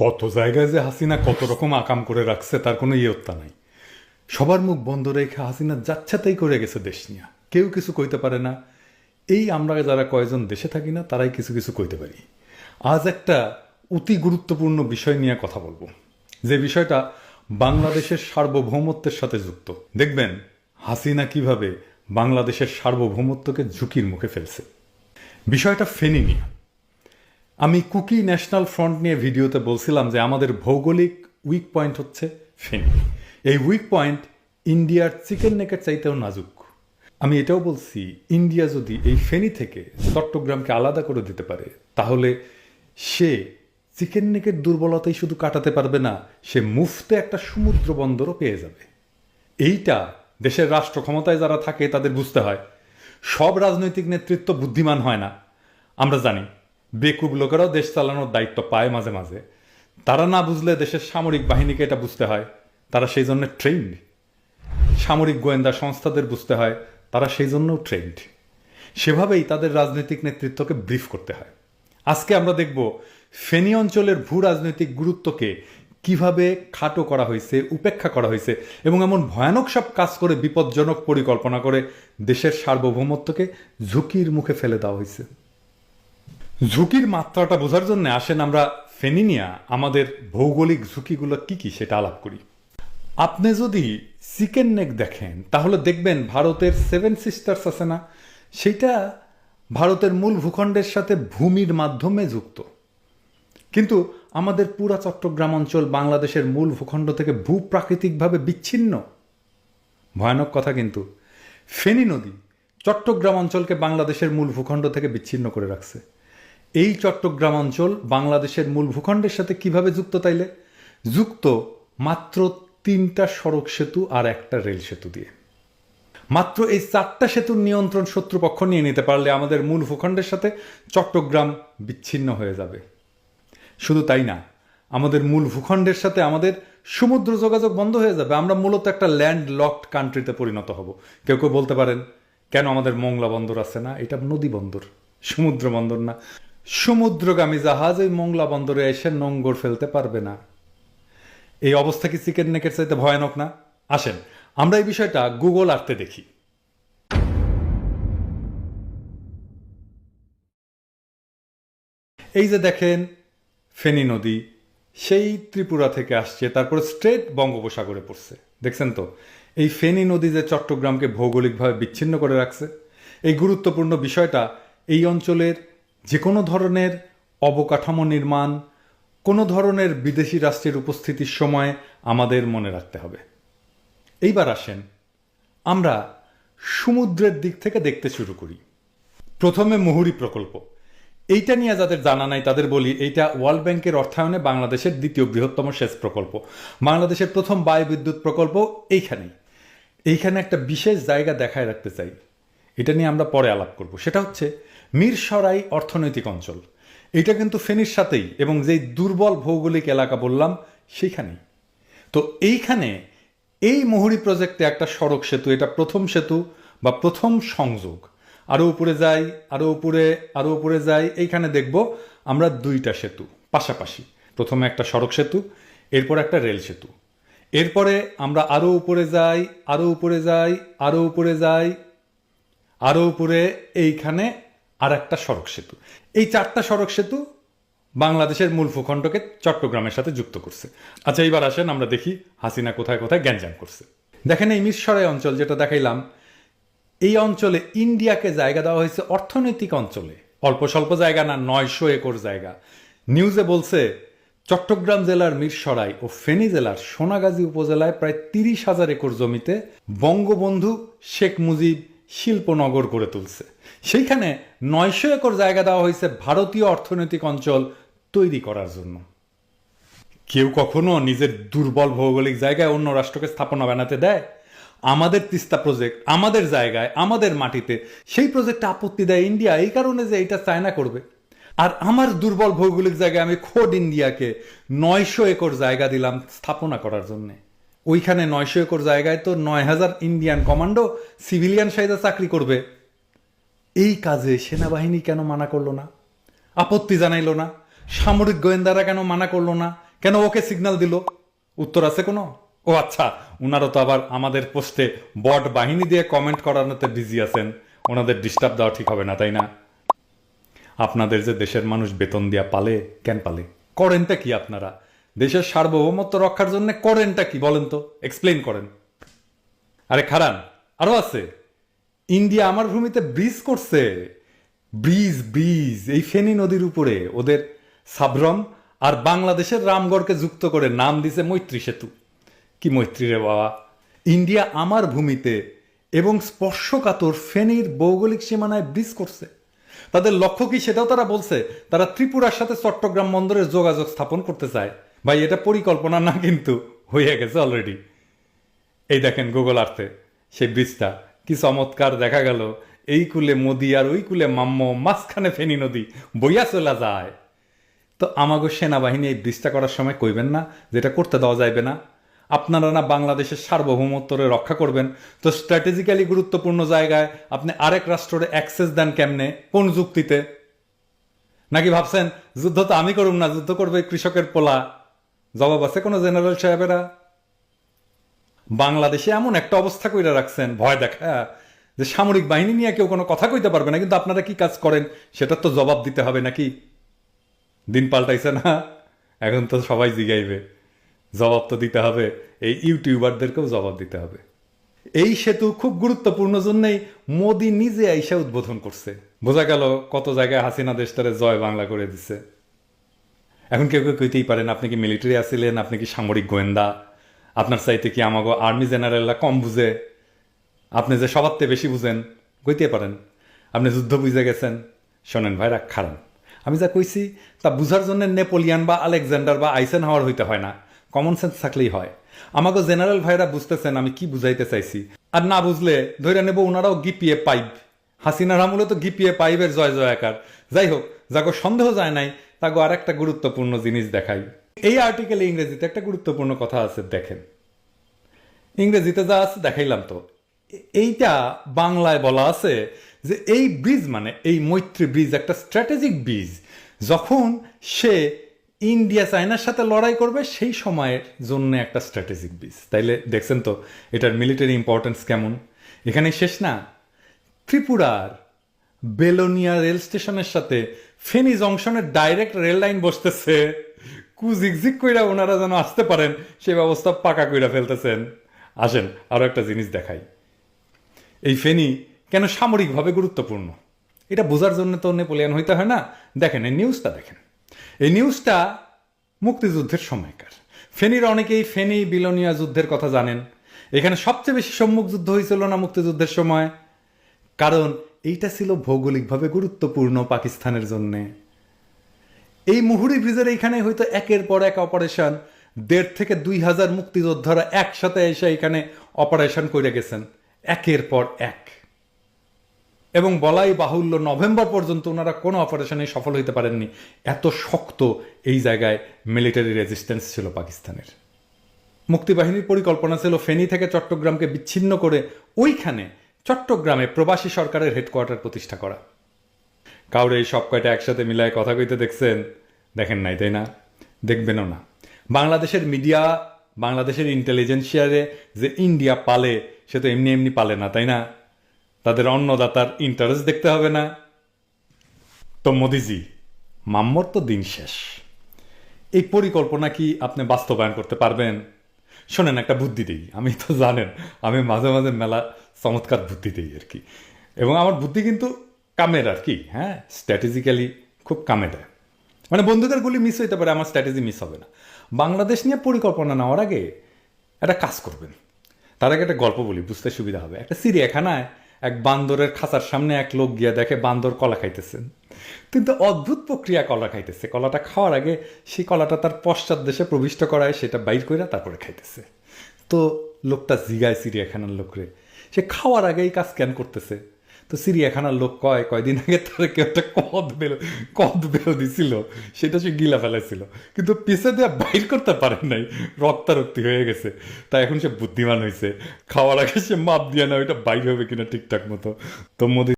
কত জায়গায় যে হাসিনা কত রকম আকাম করে রাখছে, তার কোনো ইয়ত্তা নাই। সবার মুখ বন্ধ রেখে হাসিনা যাচ্ছাতেই করে গেছে দেশ নিয়ে। কেউ কিছু কইতে পারে না। এই আমরা যারা কয়জন দেশে থাকি না, তারাই কিছু কিছু কইতে পারি। আজ একটা অতি গুরুত্বপূর্ণ বিষয় নিয়ে কথা বলব। যে বিষয়টা বাংলাদেশের সার্বভৌমত্বের সাথে যুক্ত। দেখবেন, হাসিনা কীভাবে বাংলাদেশের সার্বভৌমত্বকে ঝুঁকির মুখে ফেলছে। বিষয়টা ফেনি নিয়ে। আমি কুকি ন্যাশনাল ফ্রন্ট নিয়ে ভিডিওতে বলছিলাম যে আমাদের ভৌগোলিক উইক পয়েন্ট হচ্ছে ফেনী। এই উইক পয়েন্ট ইন্ডিয়ার চিকেন নেকের চাইতেও নাজুক। আমি এটাও বলছি, ইন্ডিয়া যদি এই ফেনী থেকে চট্টগ্রামকে আলাদা করে দিতে পারে, তাহলে সে চিকেন নেকের দুর্বলতাই শুধু কাটাতে পারবে না, সে মুফতে একটা সমুদ্র বন্দরও পেয়ে যাবে। এইটা দেশের রাষ্ট্র ক্ষমতায় যারা থাকে তাদের বুঝতে হয়। সব রাজনৈতিক নেতৃত্ব বুদ্ধিমান হয় না। আমরা জানি বেকুব লোকেরাও দেশ চালানোর দায়িত্ব পায় মাঝে মাঝে। তারা না বুঝলে দেশের সামরিক বাহিনীকে এটা বুঝতে হয়। তারা সেই জন্য ট্রেন্ড সামরিক গোয়েন্দা সংস্থাদের বুঝতে হয়। তারা সেই জন্যও ট্রেন্ড সেভাবেই তাদের রাজনৈতিক নেতৃত্বকে ব্রিফ করতে হয়। আজকে আমরা দেখব ফেনী অঞ্চলের ভূ রাজনৈতিক গুরুত্বকে কীভাবে খাটো করা হয়েছে, উপেক্ষা করা হয়েছে এবং এমন ভয়ানক সব কাজ করে বিপজ্জনক পরিকল্পনা করে দেশের সার্বভৌমত্বকে ঝুঁকির মুখে ফেলে দেওয়া হয়েছে। ঝুঁকির মাত্রাটা বোঝার জন্য আসেন আমরা ফেনিনিয়া, আমাদের ভৌগোলিক ঝুঁকিগুলো কি কি সেটা আলাপ করি। আপনি যদি চিকেন নেক দেখেন, তাহলে দেখবেন ভারতের সেভেন সিস্টার্স আছে না? সেটা ভারতের মূল ভূখণ্ডের সাথে ভূমির মাধ্যমে যুক্ত। কিন্তু আমাদের পুরা চট্টগ্রাম অঞ্চল বাংলাদেশের মূল ভূখণ্ড থেকে ভূপ্রাকৃতিকভাবে বিচ্ছিন্ন। ভয়ানক কথা কিন্তু। ফেনী নদী চট্টগ্রাম অঞ্চলকে বাংলাদেশের মূল ভূখণ্ড থেকে বিচ্ছিন্ন করে রাখছে। এই চট্টগ্রাম অঞ্চল বাংলাদেশের মূল ভূখণ্ডের সাথে কীভাবে যুক্ত তাইলে? যুক্ত মাত্র তিনটা সড়ক সেতু আর একটা রেল সেতু দিয়ে। মাত্র এই চারটা সেতুর নিয়ন্ত্রণ শত্রুপক্ষ নিয়ে নিতে পারলে আমাদের মূল ভূখণ্ডের সাথে চট্টগ্রাম বিচ্ছিন্ন হয়ে যাবে। শুধু তাই না, আমাদের মূল ভূখণ্ডের সাথে আমাদের সমুদ্র যোগাযোগ বন্ধ হয়ে যাবে। আমরা মূলত একটা ল্যান্ড লকড কান্ট্রিতে পরিণত হব। কেউ কেউ বলতে পারেন, কেন আমাদের মোংলা বন্দর আছে না? এটা নদী বন্দর, সমুদ্র বন্দর না। সমুদ্রগামী জাহাজ এই মোংলা বন্দরে এসে নোঙ্গর ফেলতে পারবে না। এই অবস্থা কি চিকেন নেকের চাইতে ভয়ানক না? আসেন, আমরা এই বিষয়টা গুগল আর্থে দেখি। এই যে দেখেন, ফেনী নদী, সেই ত্রিপুরা থেকে আসছে, তারপরে স্ট্রেট বঙ্গোপসাগরে পড়ছে। দেখছেন তো? এই ফেনী নদী যে চট্টগ্রামকে ভৌগোলিকভাবে বিচ্ছিন্ন করে রাখছে, এই গুরুত্বপূর্ণ বিষয়টা এই অঞ্চলের যে কোনো ধরনের অবকাঠামো নির্মাণ, কোনো ধরনের বিদেশি রাষ্ট্রের উপস্থিতির সময় আমাদের মনে রাখতে হবে। এইবার আসেন, আমরা সমুদ্রের দিক থেকে দেখতে শুরু করি। প্রথমে মুহুরি প্রকল্প। এইটা নিয়ে যাদের জানা নাই, তাদের বলি, এইটা ওয়ার্ল্ড ব্যাংকের অর্থায়নে বাংলাদেশের দ্বিতীয় বৃহত্তম সেচ প্রকল্প। বাংলাদেশের প্রথম বায়ু বিদ্যুৎ প্রকল্প এইখানেই। এইখানে একটা বিশেষ জায়গা দেখায় রাখতে চাই। এটা নিয়ে আমরা পরে আলাপ করব। সেটা হচ্ছে মিরসরাই অর্থনৈতিক অঞ্চল। এটা কিন্তু ফেনীর সাথেই এবং যেই দুর্বল ভৌগোলিক এলাকা বললাম, সেইখানেই। তো এইখানে এই মুহুরী প্রজেক্টে একটা সড়ক সেতু, এটা প্রথম সেতু বা প্রথম সংযোগ। আরও উপরে যাই আরও উপরে আরও উপরে যাই, এইখানে দেখব আমরা দুইটা সেতু পাশাপাশি। প্রথমে একটা সড়ক সেতু, এরপর একটা রেল সেতু। এরপরে আমরা আরও উপরে যাই আরও উপরে যাই আরও উপরে যাই আরও উপরে এইখানে আর একটা সড়ক সেতু। এই চারটা সড়ক সেতু বাংলাদেশের মূল ভূখণ্ডকে চট্টগ্রামের সাথে যুক্ত করছে। আচ্ছা এইবার আসেন, আমরা দেখি হাসিনা কোথায় কোথায় গ্যাঞ্জাম করছে। দেখেন এই মিরসরাই অঞ্চল যেটা দেখাইলাম, এই অঞ্চলে ইন্ডিয়াকে জায়গা দেওয়া হয়েছে অর্থনৈতিক অঞ্চলে। অল্প স্বল্প জায়গা না, নয়শো একর জায়গা। নিউজে বলছে, চট্টগ্রাম জেলার মিরসরাই ও ফেনী জেলার সোনাগাজী উপজেলায় প্রায় তিরিশ হাজার একর জমিতে বঙ্গবন্ধু শেখ মুজিব শিল্পনগর করে তুলছে। সেইখানে নয়শো একর জায়গা দেওয়া হয়েছে ভারতীয় অর্থনৈতিক অঞ্চল তৈরি করার জন্য। কেউ কখনো নিজের দুর্বল ভৌগোলিক জায়গায় অন্য রাষ্ট্রকে স্থাপনা বানাতে দেয়? আমাদের তিস্তা প্রজেক্ট আমাদের জায়গায়, আমাদের মাটিতে, সেই প্রজেক্টে আপত্তি দেয় ইন্ডিয়া, এই কারণে যে এটা চায়না করবে। আর আমার দুর্বল ভৌগোলিক জায়গায় আমি খোদ ইন্ডিয়াকে নয়শো একর জায়গা দিলাম স্থাপনা করার জন্যে। ওইখানে নয়শো একর জায়গায় তো নয় হাজার ইন্ডিয়ান কমান্ডো সিভিলিয়ান সাইজে চাকরি করবে। এই কাজে সেনাবাহিনী কেন মানা করল না? আপত্তি জানাইলো না? সামরিক গোয়েন্দারা কেন মানা করল না? কেন ওকে সিগন্যাল দিল? উত্তর আছে কোনো? ও আচ্ছা উনারও তো আবার আমাদের পোস্টে বট বাহিনী দিয়ে কমেন্ট করানোতে বিজি আছেন। ওনাদের ডিস্টার্ব দেওয়া ঠিক হবে না, তাই না? আপনাদের যে দেশের মানুষ বেতন দিয়া পালে, কেন পালে? করেনটা কি আপনারা? দেশের সার্বভৌমত্ব রক্ষার জন্য করেনটা কি, বলেন তো? এক্সপ্লেন করেন। আরে খারান, আরও আছে। ইন্ডিয়া আমার ভূমিতে ব্রিজ করছে। ব্রিজ ব্রিজ এই ফেনী নদীর উপরে। ওদের সাবরম আর বাংলাদেশের রামগড়কে যুক্ত করে নাম দিছে মৈত্রী সেতু। কি মৈত্রী রে বাবা? ইন্ডিয়া আমার ভূমিতে এবং স্পর্শকাতর ফেনীর ভৌগোলিক সীমানায় ব্রিজ করছে। তাদের লক্ষ্য কি সেটাও তারা বলছে। তারা ত্রিপুরার সাথে চট্টগ্রাম বন্দরের যোগাযোগ স্থাপন করতে চায়। ভাই, এটা পরিকল্পনা না কিন্তু হয়ে গেছে অলরেডি এই দেখেন গুগল আর্থে সেই ব্রিজটা, কি চমৎকার দেখা গেল। এই কুলে মোদি আর ওই কুলে মাম্ম, মাঝখানে ফেনী নদী, বইয়া চলা যায়। তো আমাগো সেনাবাহিনী এই ব্রিজটা করার সময় কইবেন না, যেটা করতে দেওয়া যাইবে না। আপনারা না বাংলাদেশের সার্বভৌমত্বরে রক্ষা করবেন। তো স্ট্র্যাটেজিক্যালি গুরুত্বপূর্ণ জায়গায় আপনি আরেক রাষ্ট্রে অ্যাক্সেস দেন কেমনে? কোন যুক্তিতে? নাকি ভাবছেন, যুদ্ধ তো আমি করুম না, যুদ্ধ করবে কৃষকের পোলা? জবাব আছে কোনো জেনারেল সাহেবেরা? বাংলাদেশে এমন একটা অবস্থা কইরা রাখছেন, ভয় দেখা, যে সামরিক বাহিনী নিয়ে কেউ কোনো কথা কইতে পারবে না, কিন্তু আপনারা কি কাজ করেন? সেটার তো জবাব দিতে হবে নাকি? দিন পাল্টাইছে না? এখন তো সবাই জিগাইবে। জবাব তো দিতে হবে। এই ইউটিউবারদেরকেও জবাব দিতে হবে। এই সেতু খুব গুরুত্বপূর্ণ জন্যই মোদি নিজে আইসা উদ্বোধন করছে। বোঝা গেল কত জায়গায় হাসিনা দেশটারে জয় বাংলা করে দিছে। এখন কেউ কেউ কইতেই পারেন, আপনি কি মিলিটারি আছিলেন আপনি কি সামরিক গোয়েন্দা? আপনার চাইতে কি আমাগো আর্মি জেনারেলরা কম বুঝে? আপনি যে সবার থেকে বেশি বুঝেন কইতে পারেন। আপনি যুদ্ধ বুঝে গেছেন। শোনেন ভাইরা, খারান। আমি যা কইছি, তা বুঝার জন্য নেপোলিয়ান বা আলেকজান্ডার বা আইসেন হাওয়ার হইতে হয় না। কমন সেন্স থাকলেই হয়। আমাকে জেনারেল ভাইরা বুঝতেছেন, আমি কি বুঝাইতে চাইছি। আর না বুঝলে ধরে নেব ওনারাও গিপিয়ে পাইপ। হাসিনার আমলে তো গিপিয়ে পাইপের জয় জয়াকার যাই হোক, যাগো সন্দেহ যায় নাই তাগো আর একটা গুরুত্বপূর্ণ জিনিস দেখাই। এই আর্টিকেলে ইংরেজিতে একটা গুরুত্বপূর্ণ কথা আছে, দেখেন। ইংরেজিতে যা আছে দেখাইলাম তো। এইটা বাংলায় বলা আছে যে এই ব্রিজ মানে এই মৈত্রী ব্রিজ একটা স্ট্র্যাটেজিক ব্রিজ যখন সে ইন্ডিয়া, চায়নার সাথে লড়াই করবে, সেই সময়ের জন্য একটা স্ট্র্যাটেজিক ব্রিজ তাইলে দেখছেন তো, এটার মিলিটারি ইম্পর্টেন্স কেমন? এখানে শেষ না। ত্রিপুরার বেলোনিয়া রেল স্টেশনের সাথে ফেনী জংশনের ডাইরেক্ট রেল লাইন বসতেছে। কু ঝিকঝিক কইরা ওনারা যেন আসতে পারেন সেই ব্যবস্থা পাকা কইরা ফেলতেছেন। আসেন আরও একটা জিনিস দেখাই। এই ফেনী কেন সামরিকভাবে গুরুত্বপূর্ণ? এটা বোঝার জন্য তো নেপোলিয়ান হইতে হয় না। দেখেন, এই নিউজটা দেখেন। এই নিউজটা মুক্তিযুদ্ধের সময়কার। ফেনীর অনেকেই ফেনী বিলোনিয়া যুদ্ধের কথা জানেন। এখানে সবচেয়ে বেশি সম্মুখ যুদ্ধ হয়েছিল না মুক্তিযুদ্ধের সময়? কারণ এইটা ছিল ভৌগোলিকভাবে গুরুত্বপূর্ণ পাকিস্তানের জন্য। এই মুহুরি ব্রিজের এইখানে হয়তো একের পর এক অপারেশন, দেড় থেকে দুই হাজার মুক্তিযোদ্ধারা একসাথে এসে এখানে অপারেশন করে গেছেন, একের পর এক। এবং বলাই বাহুল্য নভেম্বর পর্যন্ত ওনারা কোনো অপারেশনে সফল হইতে পারেননি। এত শক্ত এই জায়গায় মিলিটারি রেজিস্ট্যান্স ছিল পাকিস্তানের। মুক্তিবাহিনীর পরিকল্পনা ছিল ফেনী থেকে চট্টগ্রামকে বিচ্ছিন্ন করে ওইখানে চট্টগ্রামে প্রবাসী সরকারের হেডকোয়ার্টার প্রতিষ্ঠা করা। কাউরে এই সব কয়টা একসাথে মিলায় কথা কইতে দেখছেন, দেখেন নাই, তাই না? দেখবেনও না। বাংলাদেশের মিডিয়া, বাংলাদেশের ইন্টেলিজেন্সিয়ারে যে ইন্ডিয়া পালে, সে তো এমনি এমনি পালে না, তাই না? তাদের অন্নদাতার ইন্টারেস্ট দেখতে হবে না। তো মোদিজি, মাম্মর তো দিন শেষ। এই পরিকল্পনা কি আপনি বাস্তবায়ন করতে পারবেন? শোনেন, একটা বুদ্ধি দিই। আমি তো জানেন, আমি মাঝে মাঝে মেলা চমৎকার বুদ্ধি দিই আর কি। এবং আমার বুদ্ধি কিন্তু কামের আর কি হ্যাঁ? স্ট্র্যাটেজিক্যালি খুব কামে দেয় মানে বন্ধুদের গুলি মিস হইতে পারে, আমার স্ট্র্যাটেজি মিস হবে না। বাংলাদেশ নিয়ে পরিকল্পনা নেওয়ার আগে একটা কাজ করবেন। তার আগে একটা গল্প বলি, বুঝতে সুবিধা হবে। একটা চিড়িয়াখানায় এক বান্দরের খাঁচার সামনে এক লোক গিয়া দেখে বান্দর কলা খাইতেছেন কিন্তু অদ্ভুত প্রক্রিয়া কলা খাইতেছে। কলাটা খাওয়ার আগে সেই কলাটা তার পশ্চাৎ দেশে প্রবিষ্ট করায় সেটা বাইর করে তারপরে খাইতেছে। তো লোকটা জিগায় চিড়িয়াখানার লোকরে সে খাওয়ার আগে এই কাজ কেন করতেছে? তো চিড়িয়াখানার লোক কয় কয়দিন আগে তার কেউ একটা কদ বেরো কদ বেরো দিছিল। সেটা সে গিলা ফেলাইছিল। কিন্তু পিছে দিয়ে বাইর করতে পারেন নাই, রক্তারক্তি হয়ে গেছে। তাই এখন সে বুদ্ধিমান হয়েছে খাওয়ার আগে সে মাপ দিয়ে না ওইটা বাইর হবে কিনা ঠিকঠাক মতো। তো মোদি